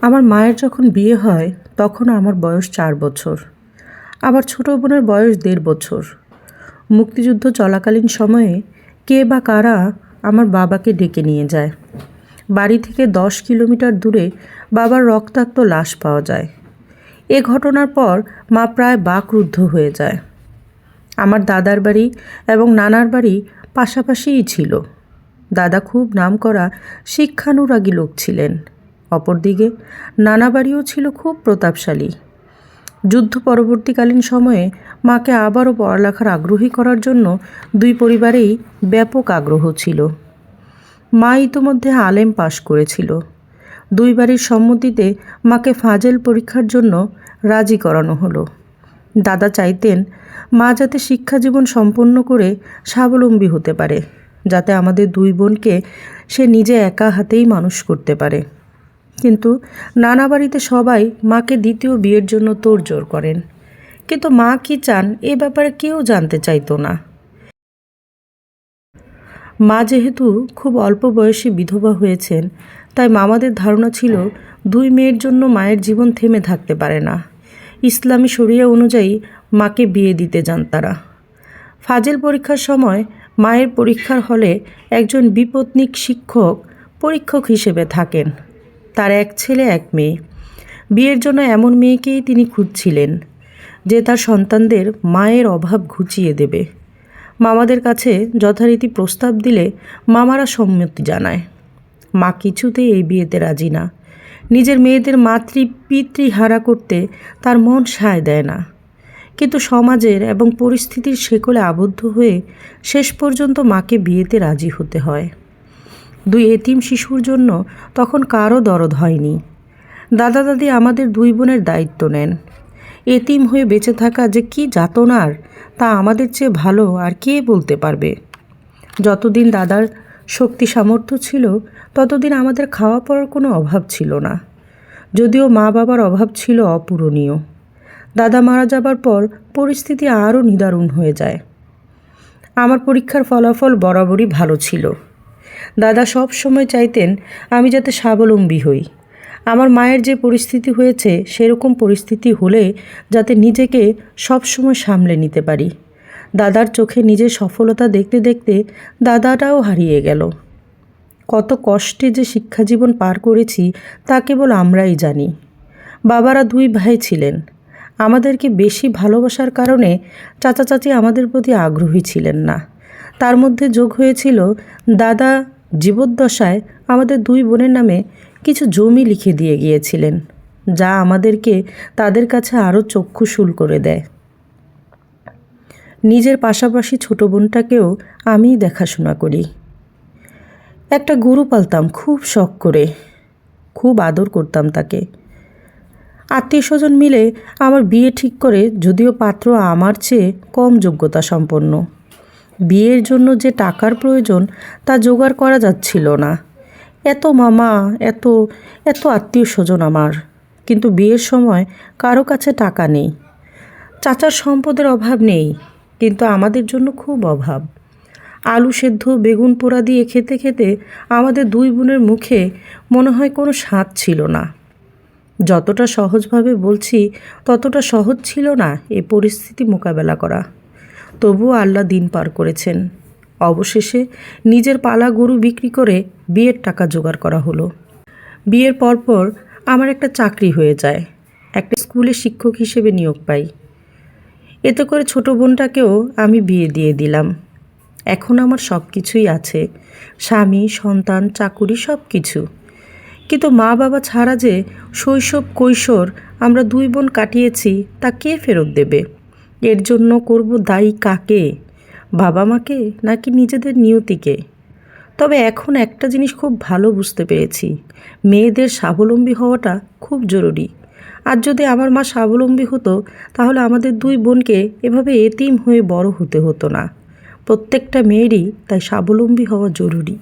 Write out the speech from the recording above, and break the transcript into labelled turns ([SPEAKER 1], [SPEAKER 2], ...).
[SPEAKER 1] আমার মায়ের যখন বিয়ে হয়, তখন আমার বয়স চার বছর। আবার ছোটো বোনের বয়স দেড় বছর। মুক্তিযুদ্ধ চলাকালীন সময়ে কে বা কারা আমার বাবাকে ডেকে নিয়ে যায়। বাড়ি থেকে দশ কিলোমিটার দূরে বাবার রক্তাক্ত লাশ পাওয়া যায়। এ ঘটনার পর মা প্রায় বাকরুদ্ধ হয়ে যায়। আমার দাদার বাড়ি এবং নানার বাড়ি পাশাপাশিই ছিল। দাদা খুব নামকরা, শিক্ষানুরাগী লোক ছিলেন। অপরদিকে নানা বাড়িও ছিল খুব প্রতাপশালী। যুদ্ধ পরবর্তীকালীন সময়ে মাকে আবারও পড়ালেখার আগ্রহী করার জন্য দুই পরিবারেই ব্যাপক আগ্রহ ছিল। মা ইতোমধ্যে আলেম পাশ করেছিল। দুই বাড়ির সম্মতিতে মাকে ফাজেল পরীক্ষার জন্য রাজি করানো হলো। দাদা চাইতেন, মা যাতে শিক্ষা জীবন সম্পন্ন করে স্বাবলম্বী হতে পারে, যাতে আমাদের দুই বোনকে সে নিজে একা হাতেই মানুষ করতে পারে। কিন্তু নানা বাড়িতে সবাই মাকে দ্বিতীয় বিয়ের জন্য তোড়জোড় করেন। কিন্তু মা কি চান এ ব্যাপারে কেউ জানতে চাইতো না। মা যেহেতু খুব অল্প বয়সে বিধবা হয়েছেন, তাই মামাদের ধারণা ছিল দুই মেয়ের জন্য মায়ের জীবন থেমে থাকতে পারে না। ইসলামী শরিয়া অনুযায়ী মাকে বিয়ে দিতে যান তারা। ফাজেল পরীক্ষার সময় মায়ের পরীক্ষার হলে একজন বিপত্নিক শিক্ষক পরীক্ষক হিসেবে থাকেন। তার এক ছেলে, এক মেয়ে। বিয়ের জন্য এমন মেয়েকেই তিনি খুঁজছিলেন, যে তার সন্তানদের মায়ের অভাব ঘুচিয়ে দেবে। মামাদের কাছে যথারীতি প্রস্তাব দিলে মামারা সম্মতি জানায়। মা কিছুতেই এই বিয়েতে রাজি না। নিজের মেয়েদের মাতৃ পিতৃহারা করতে তার মন সায় দেয় না। কিন্তু সমাজের এবং পরিস্থিতির শেকলে আবদ্ধ হয়ে শেষ পর্যন্ত মাকে বিয়েতে রাজি হতে হয়। দুই এতিম শিশুর জন্য তখন কারও দরদ হয়নি। দাদা দাদি আমাদের দুই বোনের দায়িত্ব নেন। এতিম হয়ে বেঁচে থাকা যে কি যাতনার, তা আমাদের চেয়ে ভালো আর কে বলতে পারবে? যতদিন দাদার শক্তি সামর্থ্য ছিল, ততদিন আমাদের খাওয়া পড়ার কোনো অভাব ছিল না। যদিও মা বাবার অভাব ছিল অপূরণীয়। দাদা মারা যাবার পর পরিস্থিতি আরও নিদারুণ হয়ে যায়। আমার পরীক্ষার ফলাফল বরাবরই ভালো ছিল। দাদা সব সময় চাইতেন আমি যাতে স্বাবলম্বী হই। আমার মায়ের যে পরিস্থিতি হয়েছে, সেরকম পরিস্থিতি হলে যাতে নিজেকে সব সময় সামলে নিতে পারি। দাদার চোখে নিজের সফলতা দেখতে দেখতে দাদাটাও হারিয়ে গেল। কত কষ্টে যে শিক্ষাজীবন পার করেছি, তা কেবল আমরাই জানি। বাবারা দুই ভাই ছিলেন। আমাদেরকে বেশি ভালোবাসার কারণে চাচা চাচি আমাদের প্রতি আগ্রহী ছিলেন না। তার মধ্যে যোগ হয়েছিল দাদা জীবদ্দশায় আমাদের দুই বোনের নামে কিছু জমি লিখে দিয়ে গিয়েছিলেন, যা আমাদেরকে তাদের কাছে আরও চক্ষুশূল করে দেয়। নিজের পাশাপাশি ছোটো বোনটাকেও আমিই দেখাশোনা করি। একটা গরু পালতাম, খুব শখ করে, খুব আদর করতাম তাকে। আত্মীয় স্বজন মিলে আমার বিয়ে ঠিক করে, যদিও পাত্র আমার চেয়ে কম যোগ্যতা সম্পন্ন বিয়ের জন্য যে টাকার প্রয়োজন তা জোগাড় করা যাচ্ছিল না। এত মামা, এত এত আত্মীয় স্বজন আমার। কিন্তু বিয়ের সময় কারও কাছে টাকা নেই। চাচার সম্পদের অভাব নেই, কিন্তু আমাদের জন্য খুব অভাব। আলু সেদ্ধ, বেগুন পোড়া দিয়ে খেতে খেতে আমাদের দুই বোনের মুখে মনে হয় কোনো স্বাদ ছিল না। যতটা সহজভাবে বলছি, ততটা সহজ ছিল না এ পরিস্থিতি মোকাবেলা করা। তবুও আল্লাহ দিন পার করেছেন। অবশেষে নিজের পালা গরু বিক্রি করে বিয়ের টাকা জোগাড় করা হলো। বিয়ের পরপর আমার একটা চাকরি হয়ে যায়। একটা স্কুলে শিক্ষক হিসেবে নিয়োগ পাই। এতে করে ছোট বোনটাকেও আমি বিয়ে দিয়ে দিলাম। এখন আমার সব কিছুই আছে। স্বামী, সন্তান, চাকুরি সব কিছু কিন্তু মা বাবা ছাড়া যে শৈশব কৈশোর আমরা দুই বোন কাটিয়েছি, তা কে ফেরত দেবে? এর জন্য করব দায়ী কাকে? বাবা মাকে নাকি নিজেদের নিয়তিকে? তবে এখন একটা জিনিস খুব ভালো বুঝতে পেরেছি। মেয়েদের স্বাবলম্বী হওয়াটা খুব জরুরি। আর যদি আমার মা স্বাবলম্বী হতো, তাহলে আমাদের দুই বোনকে এভাবে এতিম হয়ে বড় হতে হতো না। প্রত্যেকটা মেয়েরই তাই স্বাবলম্বী হওয়া জরুরি।